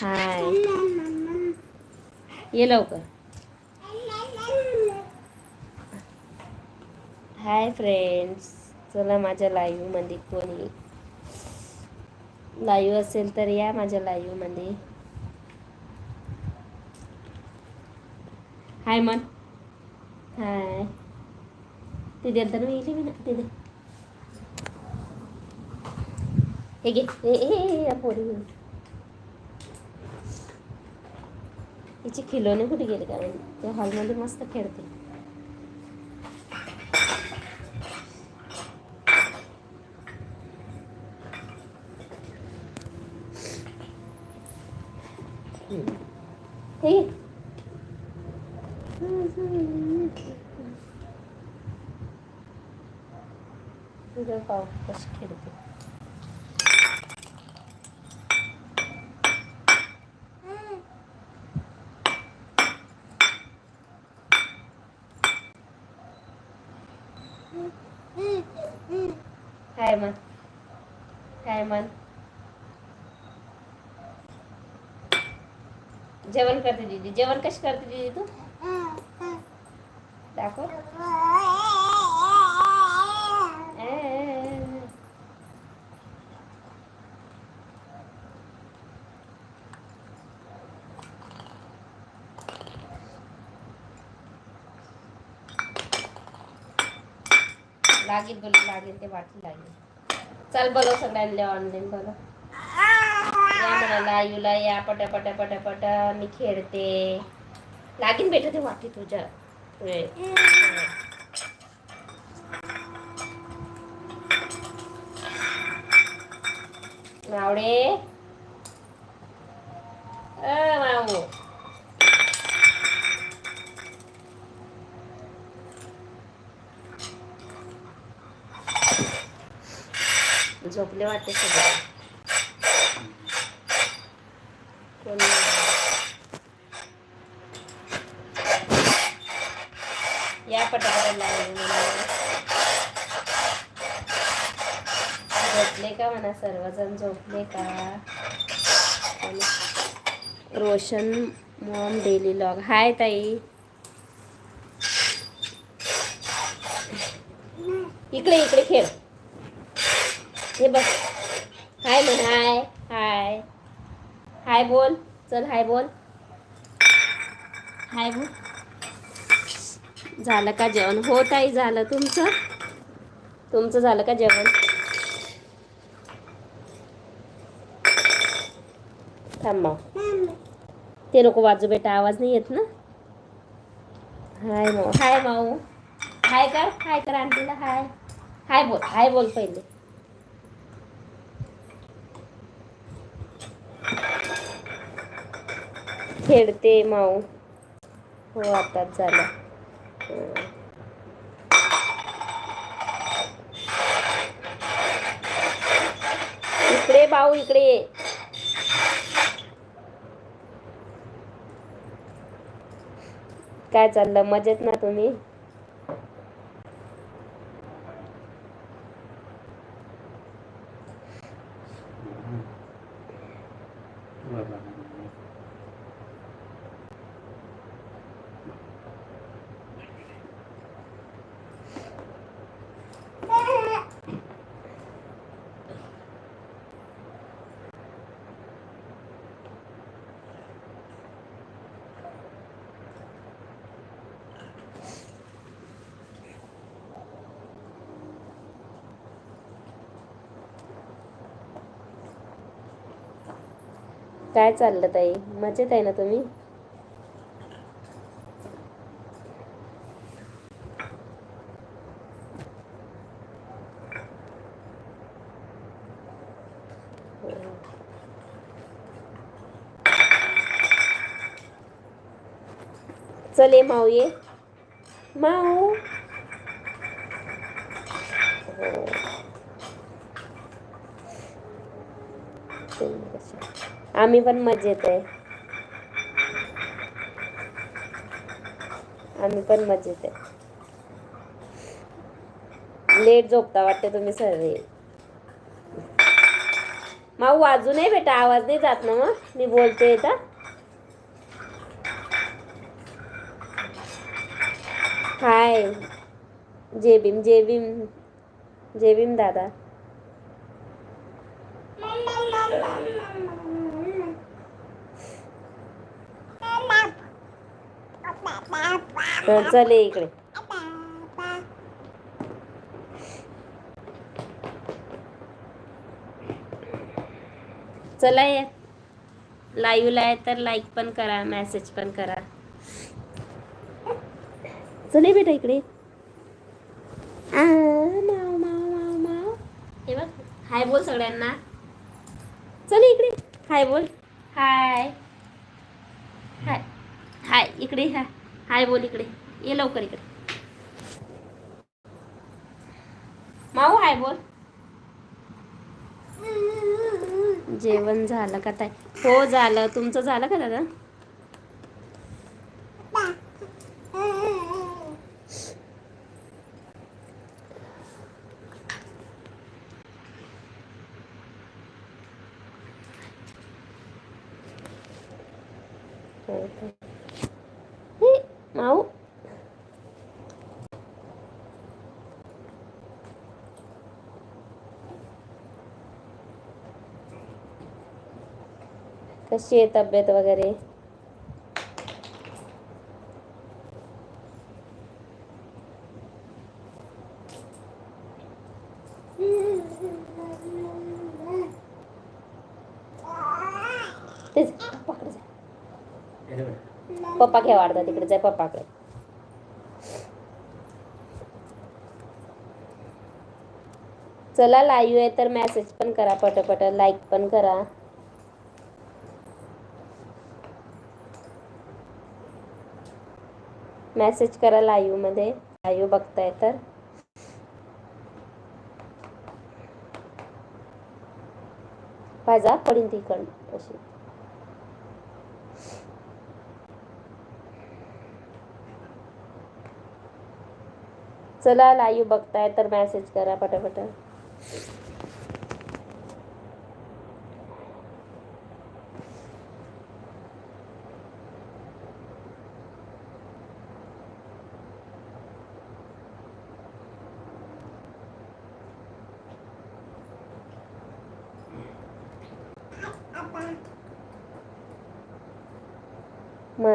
हाय. ये लवकर. Hi friends. चला माझ्या लाईव्हमध्ये कोणी लाईव्ह असेल तर या माझ्या लाईव्हमध्ये. हाय मन. हाय. तिथे तर मी येते मी ना तिथे. हे घे. हे पोरी तिची खिलोने कुठे गेले कारण ते हॉलमध्ये मस्त खेळते हम्म. हे घे. तुझं पाव कशी काय मन जेवण करते दीदी जेवण कशी करते दीदी तू? दाखव. लागेल बोल लागेल ते वाटली लागेल चल बोलव सगळ्यांना ऑनलाईन बोलव या मला या पटा पटा पटा पटा मी खेळते. लागीन बेटा ते वाटी तुझ्या. मावडे माऊ झोपले वाटते सगळे. या पटापट झोपले का म्हणा सर्वजण? झोपले का? Roshan mom daily log. Hi ताई. इकडे इकडे खेळ. हे बघ. हाय म्हण हाय हाय. हाय बोल चल हाय बोल. हाय बोल. झालं का जेवण? हो ताई झालं. तुमचं? तुमचं झालं का जेवण? थांब ते नको वाजू बेटा आवाज नाही येत ना? हाय माऊ हाय माऊ हाय कर हाय कर आंटीला हाय. हाय बोल हाय बोल पहिले. खेळते माऊ. हो आताच झालं. इकडे भाऊ इकडे ये. काय चाललं? मजेत ना तुम्ही? काय चाललं ताई? मजेत आहे ना तुम्ही? चल ये माऊ ये. माऊ. हो. आम्ही पण मजेत आहे. आम्ही पण मजेत आहे. लेट झोपता वाटते तुम्ही सर्व. माऊ वाजू नाही बेटा आवाज नाही जात ना मग? मी बोलते येतात हाय. जेबीम जेबीम जेबीम दादा. तर चल इकडे. चला ये. लाईव्हला आहे तर लाईक पण करा मेसेज पण करा. चले बेटा इकडे. माव, माव, माव, माव. हे बघ हाय बोल सगळ्यांना. चल इकडे. हाय बोल. हाय. हाय. हाय इकडे हाय हाय बोल इकडे. ये लवकर इकडे. माऊ हाय बोल. जेवण झालं का ताई? हो झालं. तुमचं झालं का दादा हो का? हे, माऊ कशी आहे तब्येत वगैरे? तेच पप्पाकडे जा. पप्पा घ्या वाढता तिकडे जाय पप्पाकडे. चला लाईव्ह आहे तर मेसेज पण करा पटपट लाईक पण करा. मेसेज करा लाईव्हमध्ये लाईव्ह बघताय तर. पाहिजा पडीन तिकड अशी चला लाईव्ह बघताय तर मेसेज करा पटापट.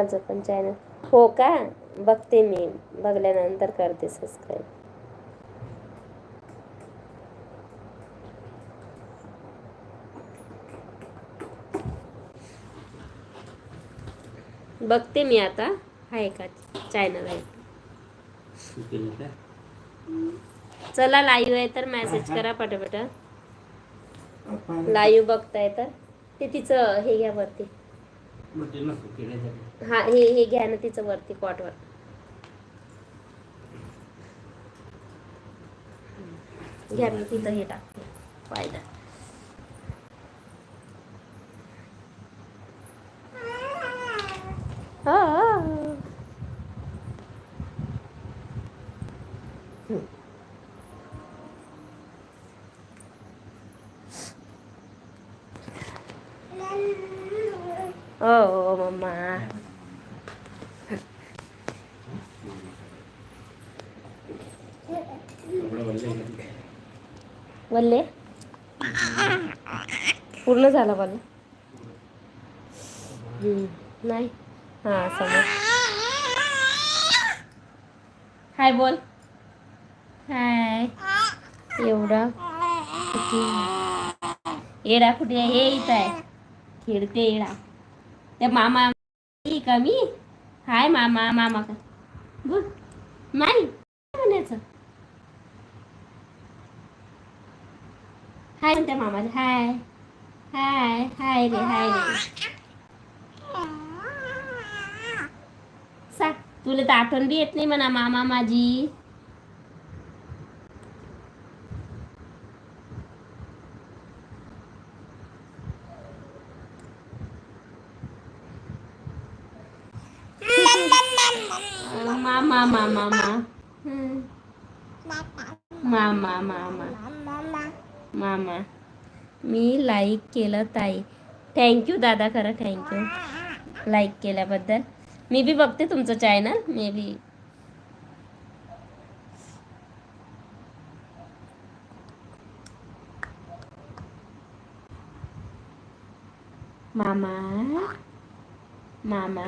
माझं पण चॅनल हो का? बघते मी. बघल्यानंतर करते सबस्क्राईब बघते मी आता. आहे का? चॅनल आहे. चला लाईव्ह आहे तर मेसेज करा पटापट. लाईव्ह बघताय तर. ते तिचं हे घ्या वरती. हा हे हे घ्या ना तिचं वरती कॉटवर घ्या मी तिथं हे टाकते. फायदा हा ओ मम्मा वल्ले पूर्ण झाला बोल नाही. हा समज. हाय बोल. हाय. एवढा? किती येडा कुठे? हे इथं आहे. खेळते येडा. त्या मामा का मी? हाय मामा मामा का? बोल. काय म्हणायचं? हाय म्हणते मामाला. हाय. हाय हाय रे हाय रे सांग तुला तर आठवण बी येत नाही म्हणा मामा माझी. मामा मामा मामा. मामा मामा. मामा. मी लाईक केलं ताई. थँक्यू दादा खरं थँक्यू लाईक केल्याबद्दल. मी बी बघते तुमचं चॅनल मे बी. मामा मामा.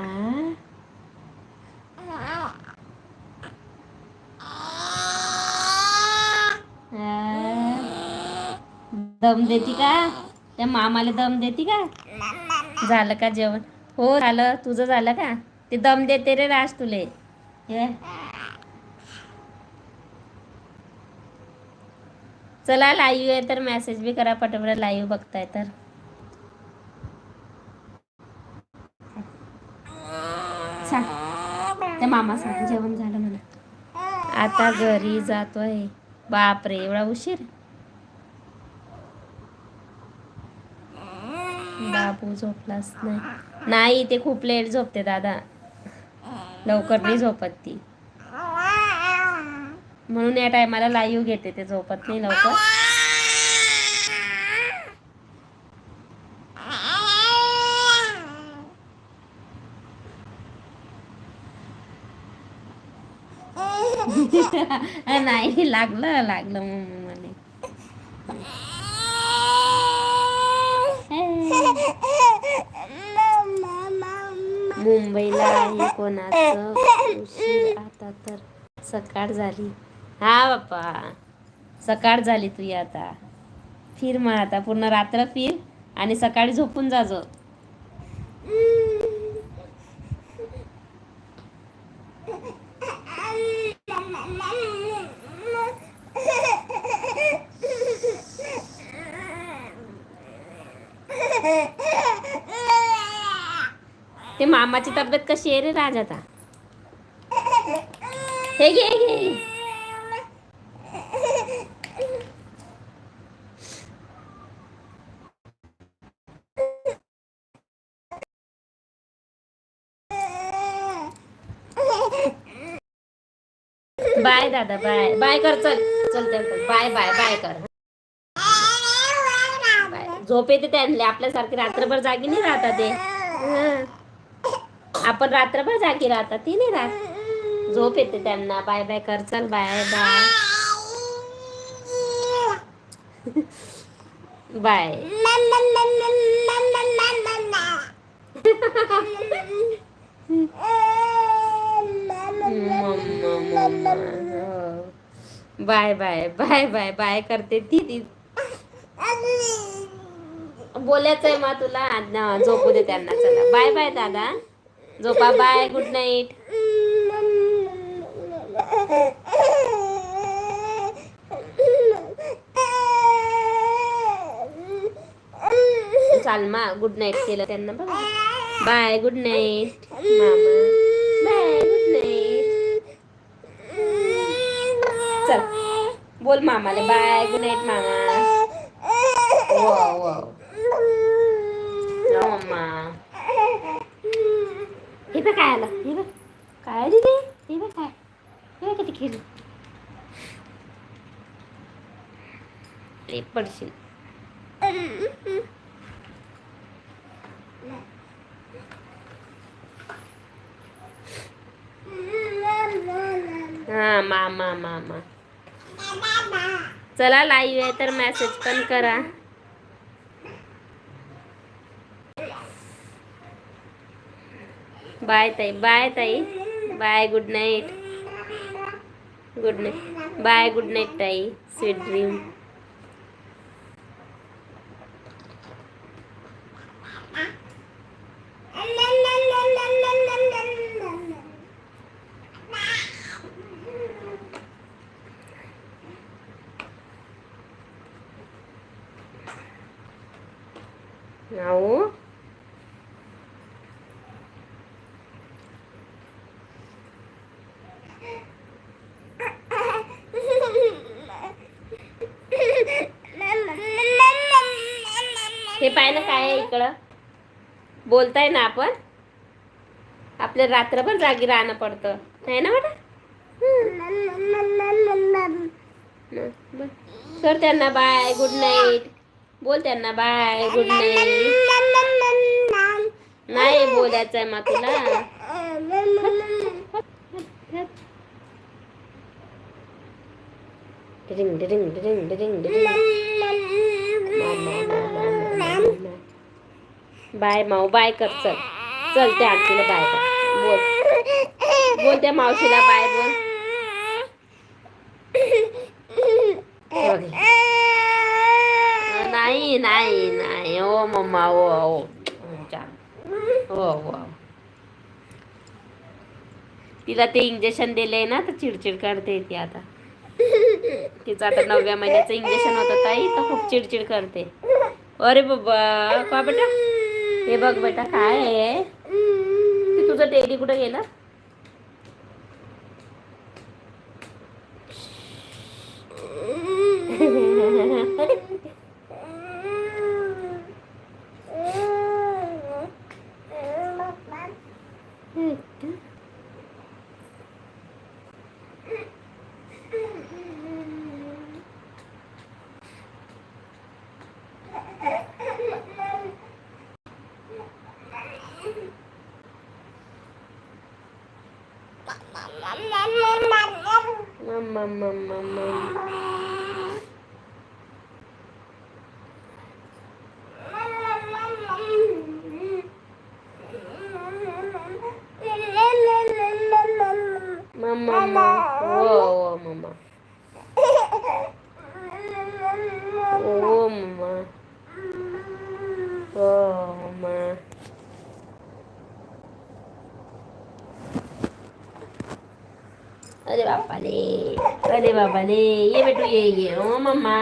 दम देती का? त्या मामाला दम देती का? झालं का जेवण? हो झालं. तुझं झालं का? ते दम देते रे राज तुले. चला लाईव्ह आहे तर मेसेज बी करा पटापट लाईव्ह बघताय तर. त्या मामा सांग जेवण झालं म्हणा. आता घरी जातोय. बापरे एवढा उशीर. बाबू झोपलाच नाही. ते खूप लेट झोपते दादा. लवकर नाही झोपत ती. म्हणून या टायमाला लाईव्ह घेते ते झोपत नाही लवकर. नाही लागलं लागलं मग म्हणे. नाही कोणाचं उशीर. आता तर सकाळ झाली. हा बाप्पा. सकाळ झाली तुझी आता. फिर मग आता. पूर्ण रात्र फिर आणि सकाळी झोपून जाजो ते मामाची तब्येत कशी आहे रे राज आता हे घे घे. बाय दादा बाय. बाय कर चल. चल चल बाय बाय बाय कर. बाय. झोप येते त्यांनी. आपल्यासारखी रात्रभर जागी नाही राहतात ते. आपण रात्रभर जागी राहतात ती नाही राहत. झोप येते त्यांना बाय बाय कर चल bye bye. Bye. Bye bye bye bye bye करते ती ती. बोलायचं आहे मग तुला ना, झोपू दे त्यांना चला. बाय बाय दादा. झोपा बाय गुड नाईट. चाल मा गुड नाईट केलं त्यांना बघा. Bye good night. मामा बाय गुड नाईट. चल बोल मामाला बाय गुड नाईट मामा. वा वा मम्मा हे बघ काय आलं हे बघ काय आली ते हे बघ काय. हे बघ किती खेळली ते पडशील. हा मामा मामा चला लाईव्ह आहे तर मेसेज पण करा. बाय ताई बाय ताई. Bye, good night. Good night. Bye, good night, Ty. Sweet dream. Now, ना काय इकडं? बोलताय ना आपण? आपल्या रात्रभर जागी राहणं पडतं. नाही ना बेटा सर त्यांना बाय गुड नाईट. बोल त्यांना बाय गुड नाईट. नाही बोलायचं आहे मग तुला. डिरिंग डिरिंग डिरिंग डिरिंग डिरिंग बाय माऊ बाय कर चल. चल त्या आरतीला बाय कर. बोल. बोल त्या मावशीला बाय बोल. नाही नाही नाही. ओ मम्मा ओ ओ. हो हो तिला ते इंजेक्शन दिले ना तर चिडचिड करते ती आता. तिचं आता नवव्या महिन्याचं इंजेक्शन होतं ताई तर खूप चिडचिड करते. अरे बाबा का बेटा? हे बघ बेटा काय आहे? ते तुझं टेडी कुठं गेलं? मम्मा मम्मा मम्मा मम्मा मम्मा ओ ओ मम्मा ओ मम्मा ओ मम्मा अरे बापाने अरे बाबा रे ये बेटू ये ये. ओ मम्मा.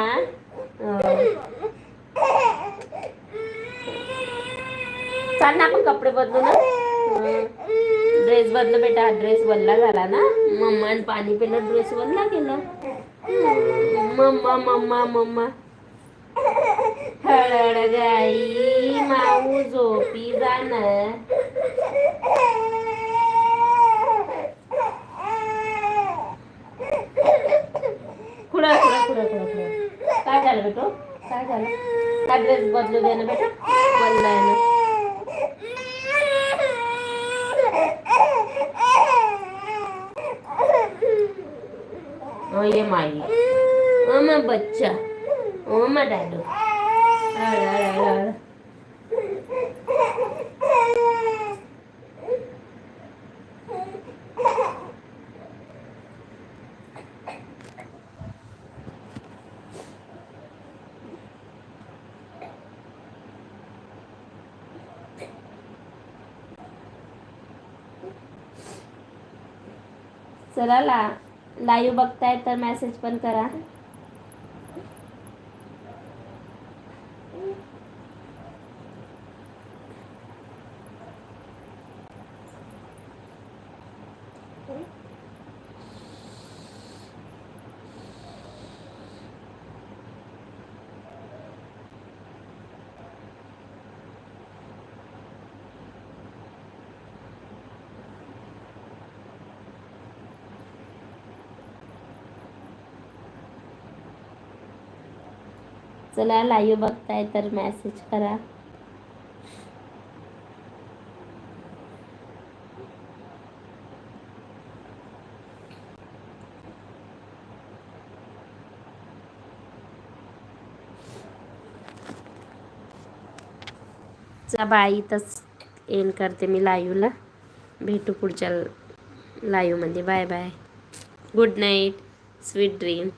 चाल ना आपण कपडे बदलू ना. ड्रेस बदलू बेटा. ड्रेस वल्ला झाला ना. मम्मा पाणी पिलं ड्रेस वल्ला केलं मम्मा मम्मा मम्मा. हळद गाई माऊ झोपी जाणार खुडा खुडा खुडा खुडा खुडा काय झालं बेटो काय झालं काय ड्रेस बदलू दे ना बेटा वल्ला आहे ना ओ ये माई ओ मा बच्चा ओ मा डैडो अरे अरे अरे अरे चला ला लाईव्ह बघताय तर मॅसेज पण करा. चला लाईव्ह बघताय तर मेसेज करा. बाई बाय इथंच एंड करते मी लाईव्हला भेटू पुढच्या लाईव्हमध्ये bye bye good night sweet dream